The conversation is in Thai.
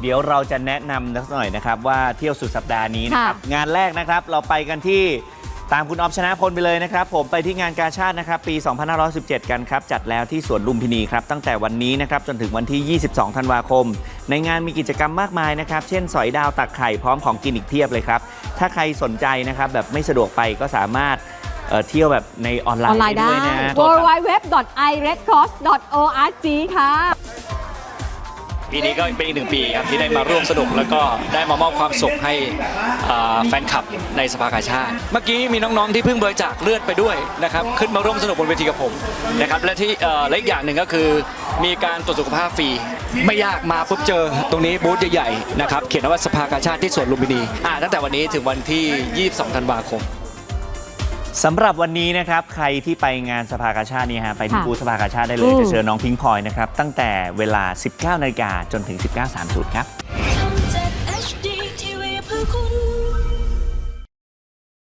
เดี๋ยวเราจะแนะนำนักหน่อยนะครับ ว่าเที่ยวสุดสัปดาห์นี้นะครับค่ะงานแรกนะครับเราไปกันที่ตามคุณออฟชนะพลไปเลยนะครับ ผมไปที่งานกาชาตินะครับ ปี 2517 กันครับ จัดแล้วที่สวนลุมพินีครับ ตั้งแต่วันนี้นะครับ จนถึงวันที่ 22 ธันวาคม ในงานมีกิจกรรมมากมายนะครับ เช่น สอยดาวตักไข่พร้อมของกินอีกเพียบเลยครับ ถ้าใครสนใจนะครับ แบบไม่สะดวกไปก็สามารถเอ่อเที่ยวแบบในออนไลออนน์ไลน์ได้ได้ด้วยนะ w w w i r e d c r o s s o r g ค่ะ ปีนี้ก็เป็นอีกหนึ่งปีครับที่ได้มาร่วมสนุกแล้วก็ได้มามอบความสุขให้อ่าแฟนคลับในสภากาชาติ เมื่อกี้มีน้องๆที่เพิ่งบริจาคเลือดไปด้วยนะครับขึ้นมาร่วมสนุกบนเวทีกับผมนะครับและที่เอ่อและอีกอย่างหนึ่งก็คือมีการตรวจสุขภาพฟรีไม่ยากมาปุ๊บเจอตรงนี้บูธใหญ่ๆนะครับเขียนว่าสภากาชาติที่สวนลุมพินีอ่าตั้งแต่วันนี้ถึงวันที่ 22 ธันวาคม สำหรับวันนี้นะครับใครที่ไปงานสภากาชาตินี่ฮะไปที่ค่ะบูธสภากาชาติได้เลย อืม จะเจอน้องพิงพลอยนะครับ ตั้งแต่เวลา 19นาฬิกาจนถึง 19.30 ครับ